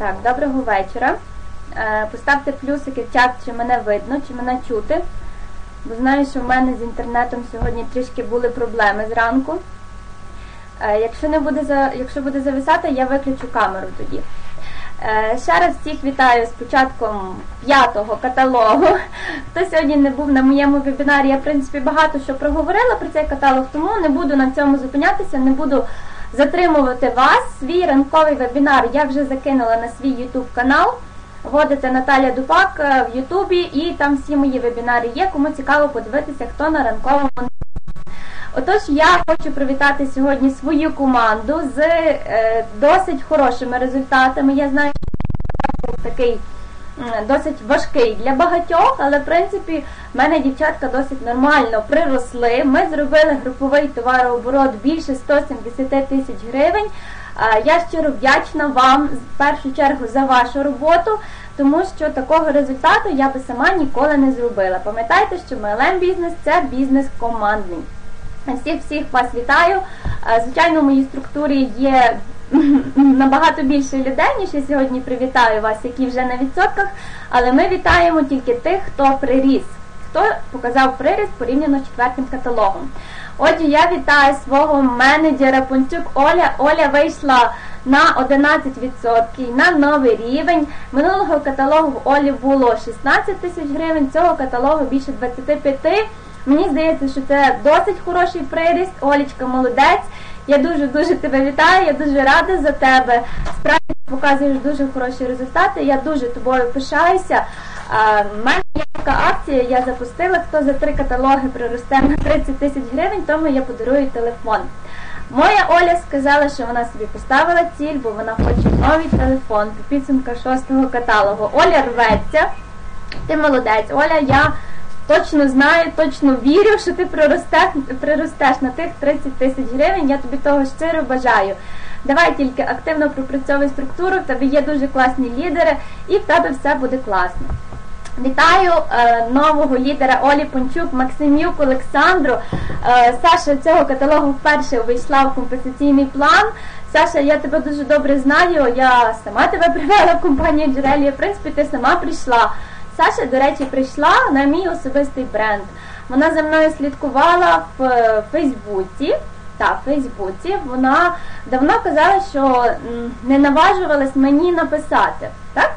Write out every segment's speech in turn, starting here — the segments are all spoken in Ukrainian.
Так, доброго вечора. Е, Поставте плюсики в чат, чи мене видно, чи мене чути. Бо знаю, що в мене з інтернетом сьогодні трішки були проблеми зранку. Е, Якщо не буде якщо буде зависати, я виключу камеру тоді. Е, Ще раз всіх вітаю з початком п'ятого каталогу. Хто сьогодні не був на моєму вебінарі, я в принципі багато що проговорила про цей каталог, тому не буду на цьому зупинятися, не буду затримувати вас. Свій ранковий вебінар я вже закинула на свій YouTube канал. Вводите Наталя Дупак е, в Ютубі і там всі мої вебінари є. Кому цікаво подивитися, хто на ранковому. Отож, я хочу привітати сьогодні свою команду з е, досить хорошими результатами. Я знаю, що такий досить важкий для багатьох, але в принципі в мене дівчатка досить нормально приросли. Ми зробили груповий товарооборот більше 170 тисяч гривень. Я щиро вдячна вам в першу чергу за вашу роботу, тому що такого результату я би сама ніколи не зробила. Пам'ятайте, що MLM бізнес це бізнес командний. Всіх всіх вас вітаю. Е, Звичайно, в моїй структурі є набагато більше людей, ніж я сьогодні привітаю вас, які вже на відсотках. Але ми вітаємо тільки тих, хто приріс, хто показав приріст порівняно з четвертим каталогом. Отже, я вітаю свого менеджера Пончук Оля. Оля вийшла на 11% на новий рівень. Минулого каталогу в Олі було 16 тисяч гривень, цього каталогу більше 25. Мені здається, що це досить хороший приріст. Олічка, молодець. Я дуже-дуже тебе вітаю, я дуже рада за тебе. Справді показуєш дуже хороші результати. Я дуже тобою пишаюся. В мене є така акція, я запустила. Хто за три каталоги приросте на 30 тисяч гривень, тому я подарую телефон. Моя Оля сказала, що вона собі поставила ціль, бо вона хоче новий телефон по підсумках шостого каталогу. Оля рветься. Ти молодець, Оля, я точно знаю, точно вірю, що ти приростеш, на тих 30 тисяч гривень. Я тобі того щиро бажаю. Давай тільки активно пропрацьовуй структуру, в тебе є дуже класні лідери, і в тебе все буде класно. Вітаю е, нового лідера Олі Пончук, Максимюк Олександру. Е, Саша цього каталогу вперше увійшла в компенсаційний план. Саша, я тебе дуже добре знаю. Я сама тебе привела в компанію Джерелія. В принципі, ти сама прийшла. Саша, до речі, прийшла на мій особистий бренд. Вона за мною слідкувала в е, Фейсбуці. Та в Фейсбуці вона давно казала, що не наважувалась мені написати. Так?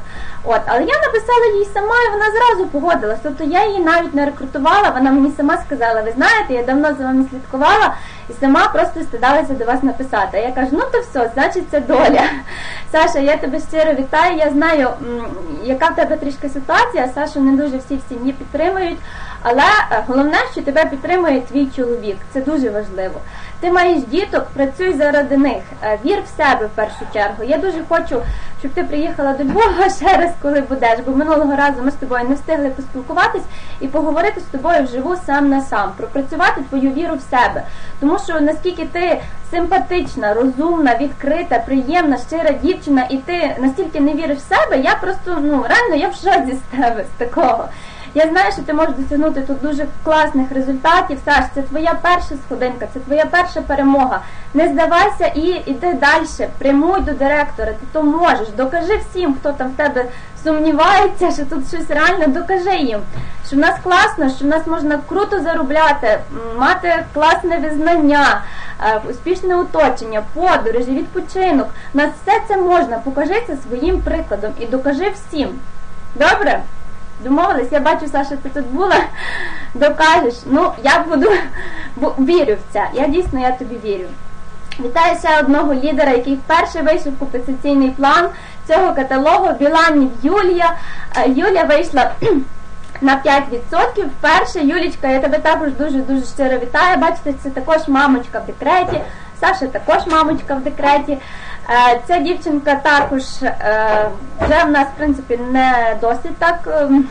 От, але я написала їй сама, і вона зразу погодилась. Тобто я її навіть не рекрутувала, вона мені сама сказала, ви знаєте, я давно за вами слідкувала і сама просто стидалася до вас написати. А я кажу, ну то все, значить це доля. Саша, я тебе щиро вітаю. Я знаю, яка в тебе трішки ситуація. Сашу не дуже всі в сім'ї підтримують. Але е, головне, що тебе підтримує твій чоловік. Це дуже важливо. Ти маєш діток, працюй заради них. Е, Вір в себе в першу чергу. Я дуже хочу, щоб ти приїхала до Львова ще раз, коли будеш. Бо минулого разу ми з тобою не встигли поспілкуватись і поговорити з тобою вживу сам на сам, пропрацювати твою віру в себе. Тому що наскільки ти симпатична, розумна, відкрита, приємна, щира дівчина, і ти настільки не віриш в себе, я просто ну реально я в шоці з тебе з такого. Я знаю, що ти можеш досягнути тут дуже класних результатів. Саш, це твоя перша сходинка, це твоя перша перемога. Не здавайся і йди далі. Прямуй до директора. Ти то можеш. Докажи всім, хто там в тебе сумнівається, що тут щось реально докажи їм. Що в нас класно, що в нас можна круто заробляти, мати класне визнання, е, успішне оточення, подорожі, відпочинок. У нас все це можна. Покажи це своїм прикладом і докажи всім. Добре? Домовились, я бачу, Саша, ти тут була, докажеш. Ну, я буду вірю в це. Я дійсно я тобі вірю. Вітаю ще одного лідера, який вперше вийшов компенсаційний план цього каталогу Біланів Юлія. Е, Юлія вийшла на 5%. Вперше, Юлічка, я тебе також дуже-дуже щиро вітаю. Бачите, це також мамочка в декреті. Саша також мамочка в декреті. Е, Ця дівчинка також е, вже в нас, в принципі, не досить так. ем,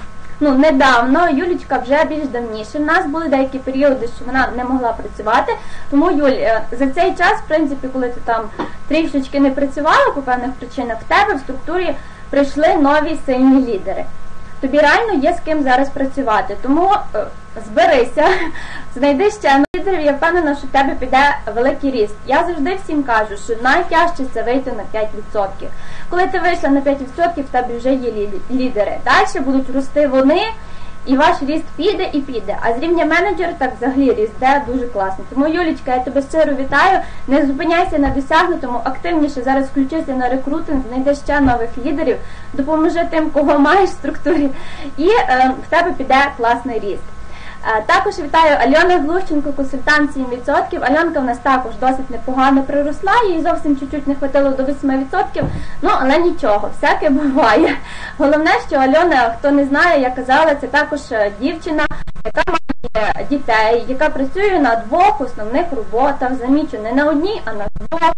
Ну, недавно Юлічка вже більш давніше. У нас були деякі періоди, що вона не могла працювати. Тому Юль, е, за цей час, в принципі, коли ти там трішечки не працювала по певних причинах, в тебе в структурі прийшли нові сильні лідери. Тобі реально є з ким зараз працювати. Тому зберися, знайди ще лідерів, я впевнена, що в тебе піде великий ріст. Я завжди всім кажу, що найтяжче це вийти на 5%. Коли ти вийшла на 5%, в тебе вже є лідери. Далі будуть рости вони. І ваш ріст піде і піде. А з рівня менеджера так взагалі ріст де дуже класно. Тому, Юлічка, я тебе щиро вітаю. Не зупиняйся на досягнутому, активніше зараз включися на рекрутинг, знайди ще нових лідерів, допоможи тим, кого маєш в структурі, і е, в тебе піде класний ріст. Е, також вітаю Альону Глущенко, консультант 7%. Альонка в нас також досить непогано приросла, їй зовсім чуть-чуть не хватило до 8%. Ну, але нічого, всяке буває. Головне, що Альона, хто не знає, я казала, це також е, дівчина, яка має дітей, яка працює на двох основних роботах, замічу, не на одній, а на двох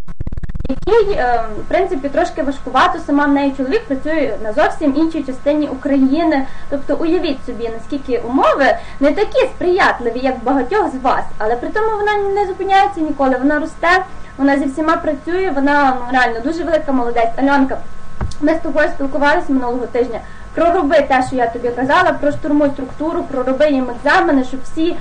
який, е, в принципі, трошки важкувато сама в неї чоловік працює на зовсім іншій частині України. Тобто уявіть собі, наскільки умови не такі сприятливі, як багатьох з вас, але при тому вона не зупиняється ніколи. Вона росте, вона зі всіма працює, вона ну, реально дуже велика молодець. Альонка, ми з тобою спілкувалися минулого тижня. Пророби те, що я тобі казала, проштурмуй структуру, пророби їм екзамени, щоб всі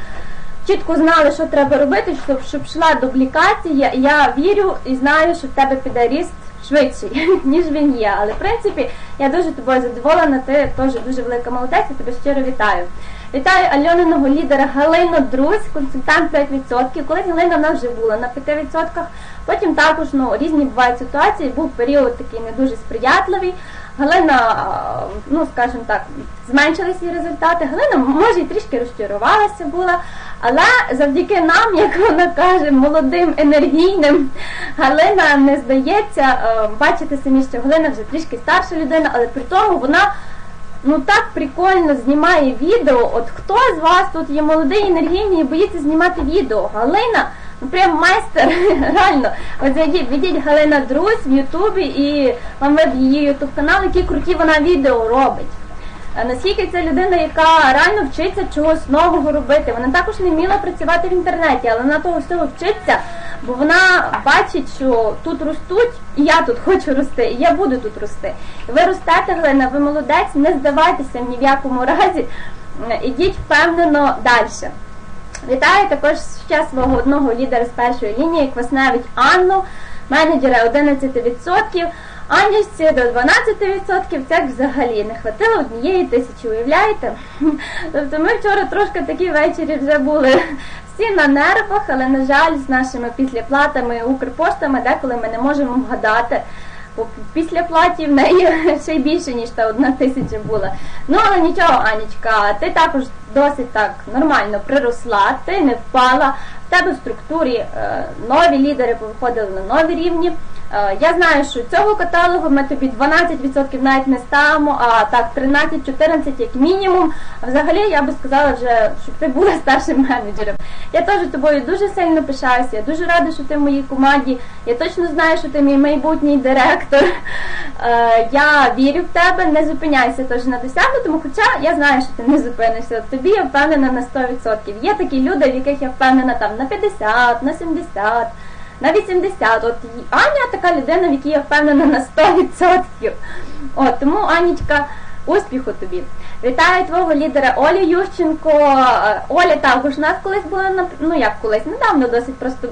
чітко знали, що треба робити, щоб йшла дублікація. Я вірю і знаю, що в тебе піде ріст швидший, ніж він є. Але в принципі я дуже тобою задоволена, ти теж дуже велика молодець, я тебе щиро вітаю. Вітаю Альониного лідера Галину Друзь, консультант 5%. Колись Галина в нас вже була на 5%. Потім також ну, різні бувають ситуації, був період такий не дуже сприятливий. Галина, ну скажімо так, зменшилися її результати. Галина, може, і трішки розчарувалася була, але завдяки нам, як вона каже, молодим, енергійним, Галина не здається, е, бачите самі, що Галина вже трішки старша людина, але при тому вона ну так прикольно знімає відео. От хто з вас тут є молодий, енергійний і боїться знімати відео? Галина. Ну прям майстер, реально. От зайдіть, відіть Галина Друзь в Ютубі і вам веб її ютуб канал, які круті вона відео робить. Наскільки це людина, яка реально вчиться чогось нового робити. Вона також не вміла працювати в інтернеті, але вона того всього вчиться, бо вона бачить, що тут ростуть, і я тут хочу рости, і я буду тут рости. Ви ростете, Галина, ви молодець, не здавайтеся ні в якому разі. Ідіть впевнено далі. Вітаю також ще свого одного лідера з першої лінії, Квасневич Анну, менеджера 11%. Анічці до 12%, це взагалі не хватило однієї тисячі, уявляєте? Тобто ми вчора трошки такі ввечері вже були всі на нервах, але, на жаль, з нашими післяплатами, укрпоштами, деколи ми не можемо вгадати. Після платі в неї ще більше, ніж та одна тисяча була. Ну, але нічого, Анічка, ти також досить так нормально приросла, ти не впала, тебе в структурі е, нові лідери повиходили на нові рівні. Е, я знаю, що цього каталогу ми тобі 12% навіть не ставимо, а так 13-14 як мінімум. Взагалі я би сказала, вже, щоб ти була старшим менеджером. Я теж тобою дуже сильно пишаюся, я дуже рада, що ти в моїй команді. Я точно знаю, що ти мій майбутній директор. Е, я вірю в тебе, не зупиняйся теж на досягнутому, хоча я знаю, що ти не зупинишся. Тобі я впевнена на 100%. Є такі люди, в яких я впевнена там на 50, на 70 на 80. От Аня така людина, в якій я впевнена на 100%. От, Тому, Анічка, успіху тобі. Вітаю твого лідера Олі Ющенко. Е, Оля також у нас колись була ну як колись, недавно досить просто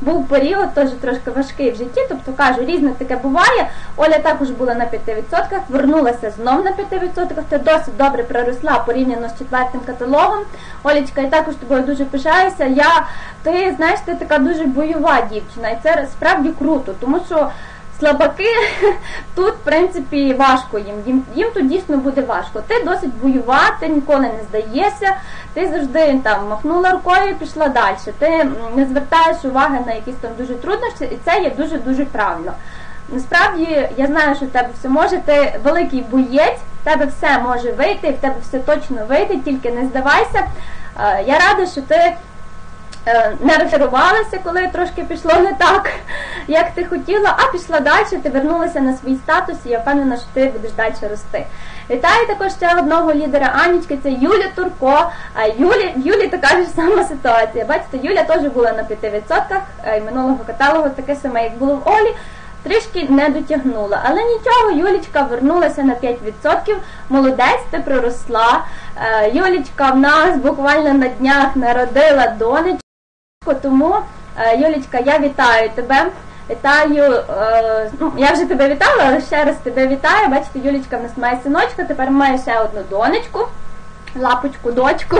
був період, теж трошки важкий в житті. Тобто кажу, різне таке буває. Оля також була на 5%, вернулася знов на 5%. Ти досить добре проросла порівняно з четвертим каталогом. Олічка, я також тобою дуже пишаюся. Я ти знаєш, ти така дуже бойова дівчина, і це справді круто, тому що слабаки тут, в принципі, важко їм. їм. Їм тут дійсно буде важко. Ти досить воювати, ніколи не здаєшся, ти завжди там махнула рукою і пішла далі. Ти не звертаєш уваги на якісь там дуже труднощі, і це є дуже-дуже правильно. Насправді я знаю, що в тебе все може, ти великий боєць, в тебе все може вийти, в тебе все точно вийде, тільки не здавайся. Е, я рада, що ти не розчарувалася, коли трошки пішло не так, як ти хотіла, а пішла далі, ти вернулася на свій статус і я впевнена, що ти будеш далі рости. Вітаю також ще одного лідера Анічки, це Юля Турко. А Юлі, Юлі така ж сама ситуація. Бачите, Юля теж була на 5% е, минулого каталогу, таке саме, як було в Олі. Трішки не дотягнула, але нічого, Юлічка вернулася на 5%. Молодець, ти проросла. Е, Юлічка в нас буквально на днях народила донечку. Тому, е, Юлічка, я вітаю тебе. Вітаю, е, ну я вже тебе вітала, але ще раз тебе вітаю. Бачите, Юлічка в нас має синочка, тепер має ще одну донечку, лапочку, дочку.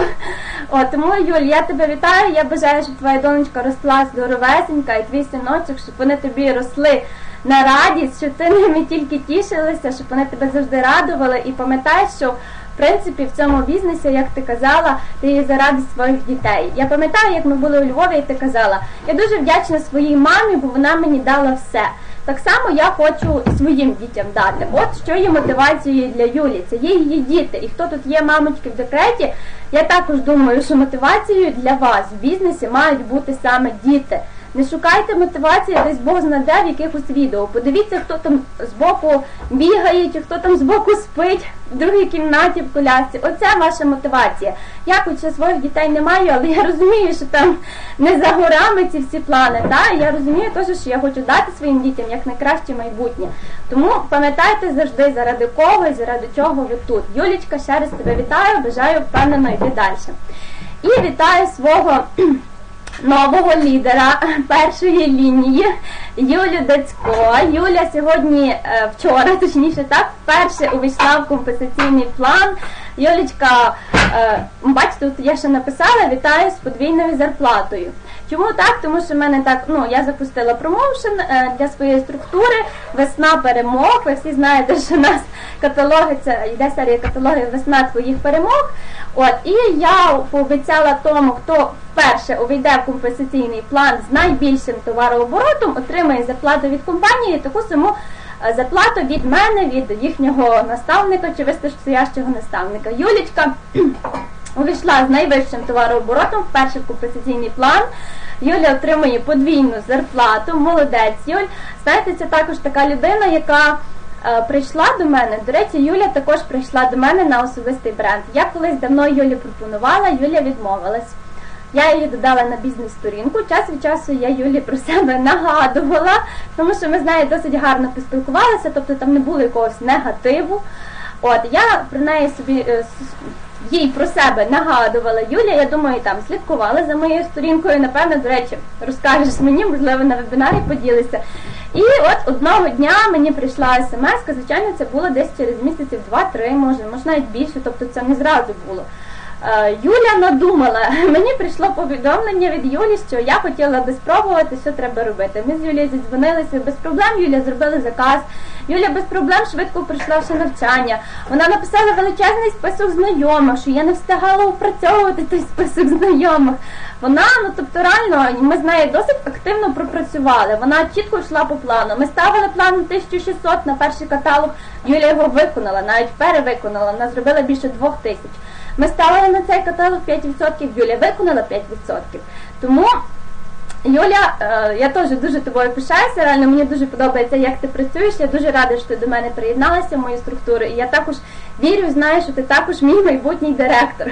От, Тому, Юль, я тебе вітаю. Я бажаю, щоб твоя донечка росла здоровесенька і твій синочок, щоб вони тобі росли на радість, щоб ти ними тільки тішилися, щоб вони тебе завжди радували. І пам'ятай, що в принципі, в цьому бізнесі, як ти казала, ти заради своїх дітей. Я пам'ятаю, як ми були у Львові, і ти казала, я дуже вдячна своїй мамі, бо вона мені дала все. Так само я хочу і своїм дітям дати. От що є мотивацією для Юлі. Це є її діти. І хто тут є мамочки в декреті, я також думаю, що мотивацією для вас в бізнесі мають бути саме діти. Не шукайте мотивації десь Бог знаде в якихось відео. Подивіться, хто там збоку бігає, чи хто там збоку спить в другій кімнаті в колясці. Оце ваша мотивація. Я хоч своїх дітей не маю, але я розумію, що там не за горами ці всі плани. Та? Я розумію теж, що я хочу дати своїм дітям як найкраще майбутнє. Тому пам'ятайте завжди, заради кого і заради чого ви тут. Юлічка, ще раз тебе вітаю, бажаю впевнено йти далі. І вітаю свого нового лідера першої лінії Юлю Дацько. Юля сьогодні, е, вчора, точніше так, вперше увійшла в компенсаційний план. Юлічка, е, бачите, тут я ще написала, вітаю з подвійною зарплатою. Чому так? Тому що в мене так, ну я запустила промоушен е, для своєї структури, весна перемог. Ви всі знаєте, що у нас каталоги, це йде серія каталогів Весна твоїх перемог. От, І я пообіцяла тому, хто вперше увійде в компенсаційний план з найбільшим товарооборотом, отримає зарплату від компанії, таку саму е, зарплату від мене, від їхнього наставника чи вистачстоящого наставника. Юлічка увійшла з найвищим товарооборотом в перший компенсаційний план. Юля отримує подвійну зарплату, молодець Юль. Знаєте, це також така людина, яка е, прийшла до мене. До речі, Юля також прийшла до мене на особистий бренд. Я колись давно Юлі пропонувала, Юля відмовилась. Я її додала на бізнес-сторінку. Час від часу я Юлі про себе нагадувала, тому що ми з нею досить гарно поспілкувалися, тобто там не було якогось негативу. От я про неї собі е, їй про себе нагадувала Юля. Я думаю, там слідкувала за моєю сторінкою. Напевно, до речі, розкажеш мені, можливо, на вебінарі поділися. І от одного дня мені прийшла смс, звичайно, це було десь через місяців два-три, може, може навіть більше, тобто це не зразу було. Е, Юля надумала, мені прийшло повідомлення від Юлі, що я хотіла би спробувати, що треба робити. Ми з Юлією зідзвонилися без проблем. Юля зробила заказ. Юля без проблем швидко прийшла все навчання. Вона написала величезний список знайомих, що я не встигала опрацьовувати той список знайомих. Вона, ну тобто, реально, ми з нею досить активно пропрацювали. Вона чітко йшла по плану. Ми ставили план 1600 на перший каталог. Юля його виконала, навіть перевиконала. Вона зробила більше двох тисяч. Ми ставили на цей каталог 5%, Юля виконала 5%. Тому, Юля, е, я теж дуже тобою пишаюся, реально мені дуже подобається, як ти працюєш. Я дуже рада, що ти до мене приєдналася в мою структуру. І я також вірю, знаю, що ти також мій майбутній директор.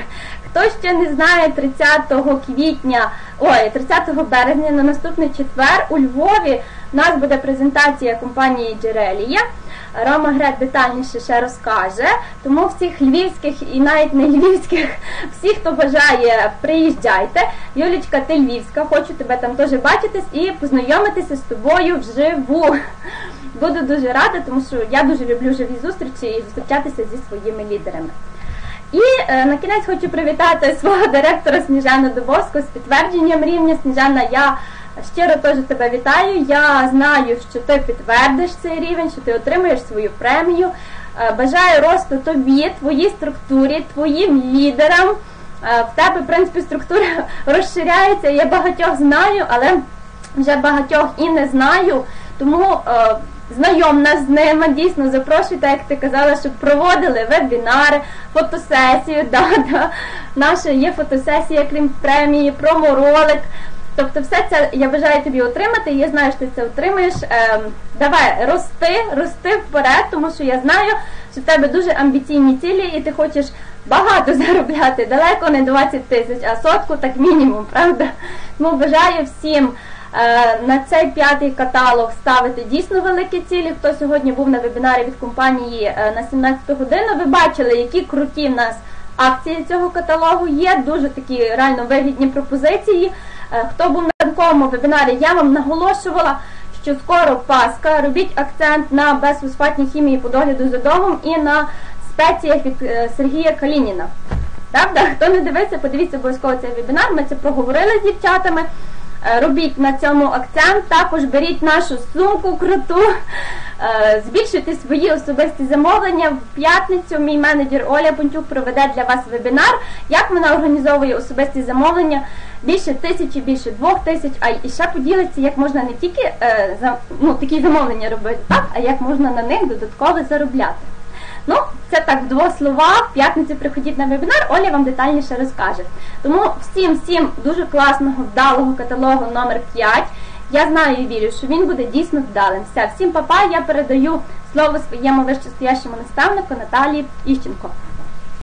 Хто ще не знає, 30 квітня, ой, 30 березня на наступний четвер у Львові у нас буде презентація компанії Джерелія. Рома Грет детальніше ще розкаже. Тому всіх львівських і навіть не львівських, всіх, хто бажає, приїжджайте. Юлічка, ти львівська, хочу тебе там теж бачитись і познайомитися з тобою вживу. Буду дуже рада, тому що я дуже люблю живі зустрічі і зустрічатися зі своїми лідерами. І е, на кінець хочу привітати свого директора Сніжану Добовську з підтвердженням рівня. Сніжана, я Щиро теж тебе вітаю. Я знаю, що ти підтвердиш цей рівень, що ти отримаєш свою премію. Е, бажаю росту тобі, твоїй структурі, твоїм лідерам. Е, в тебе, в принципі, структура розширяється. Я багатьох знаю, але вже багатьох і не знаю. Тому е, знайом нас з ними, дійсно запрошуйте, як ти казала, щоб проводили вебінари, фотосесію. Да, да. Наша є фотосесія, крім премії, проморолик. Тобто, все це я бажаю тобі отримати, я знаю, що ти це отримаєш. Е, давай рости, рости вперед, тому що я знаю, що в тебе дуже амбіційні цілі, і ти хочеш багато заробляти, далеко не 20 тисяч, а сотку, так мінімум, правда? Тому бажаю всім. Е, на цей п'ятий каталог ставити дійсно великі цілі. Хто сьогодні був на вебінарі від компанії е, на 17 годину, ви бачили, які круті в нас акції цього каталогу є. Дуже такі реально вигідні пропозиції. Е, Хто був на ранковому вебінарі, я вам наголошувала, що скоро Пасха, робіть акцент на безфосфатній хімії по догляду за домом і на спеціях від е, Сергія Калініна. Правда? Хто не дивився, подивіться обов'язково цей вебінар. Ми це проговорили з дівчатами. Е, Робіть на цьому акцент. Також беріть нашу сумку круту, збільшуйте свої особисті замовлення. В п'ятницю мій менеджер Оля Пончук проведе для вас вебінар, як вона організовує особисті замовлення більше тисячі, більше двох тисяч, а і ще поділиться, як можна не тільки е, ну, такі замовлення робити, так, а як можна на них додатково заробляти. Ну, це так в двох словах. В п'ятницю приходіть на вебінар, Оля вам детальніше розкаже. Тому всім всім дуже класного, вдалого каталогу номер 5 Я знаю і вірю, що він буде дійсно вдалим. Все, всім папа, я передаю слово своєму вищестоящому наставнику Наталії Іщенко.